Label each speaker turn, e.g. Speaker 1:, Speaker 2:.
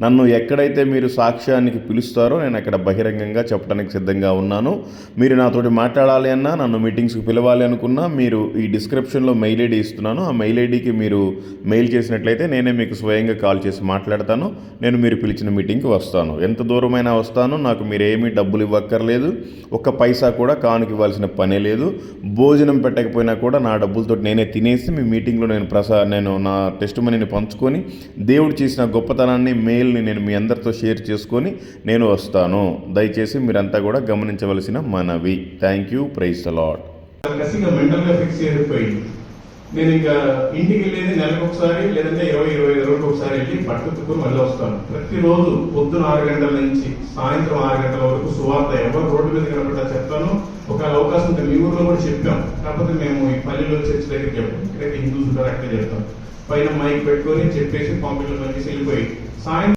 Speaker 1: నన్ను ఎక్కడైతే మీరు సాక్ష్యానికి పిలుస్తారో నేను అక్కడ బహిరంగంగా చెప్పడానికి సిద్ధంగా ఉన్నాను. మీరు నాతోటి మాట్లాడాలి అన్నా నన్ను మీటింగ్స్కి పిలవాలి అనుకున్నా మీరు ఈ డిస్క్రిప్షన్లో మెయిల్ ఐడి ఇస్తున్నాను. ఆ మెయిల్ ఐడికి మీరు మెయిల్ చేసినట్లయితే నేనే మీకు స్వయంగా కాల్ చేసి మాట్లాడతాను. నేను మీరు పిలిచిన మీటింగ్కి వస్తాను. ఎంత దూరమైనా వస్తాను. నాకు మీరేమీ డబ్బులు ఇవ్వక్కర్లేదు. ఒక్క పైసా కూడా కానుక ఇవ్వాల్సిన పనే లేదు. భోజనం పెట్టకపోయినా కూడా నా డబ్బులతో నేనే తినేసి మీ మీటింగ్లో నేను ప్రసా నేను నా టెస్ట్ మనీని పంచుకొని దేవుడు చేసిన గొప్పతనాన్ని మెయిల్ మెయిల్ని నేను మీ అందరితో షేర్ చేసుకొని నేను వస్తాను. దయచేసి మీరంతా కూడా గమనించవలసిన మనవి. థ్యాంక్ యూ ప్రైజ్ అలాట్
Speaker 2: కసిగా మెంటల్గా ఫిక్స్ అయిపోయింది నేను ఇంకా ఇంటికి వెళ్ళేది నెలకు ఒకసారి లేదంటే ఇరవై ఇరవై ఐదు రోజులకు ఒకసారి వెళ్ళి పట్టుకుని మళ్ళీ వస్తాను. ప్రతిరోజు పొద్దున ఆరు గంటల నుంచి సాయంత్రం ఆరు గంటల వరకు సువార్త ఎవరు రోడ్డు మీద కనపడ్డా చెప్తాను ఒక అవకాశం ఉంటే మీ ఊర్లో కూడా చెప్పాం. కాకపోతే మేము ఈ పల్లెలో చర్చ్ దగ్గర చెప్పాం ఇక్కడైతే హిందూస్ ఉంటారు అక్కడే చెప్తాం పైన మైక్ పెట్టుకొని చెప్పేసి పాంపిట్లో పనిచేసి వెళ్ళిపోయి సాయంత్రం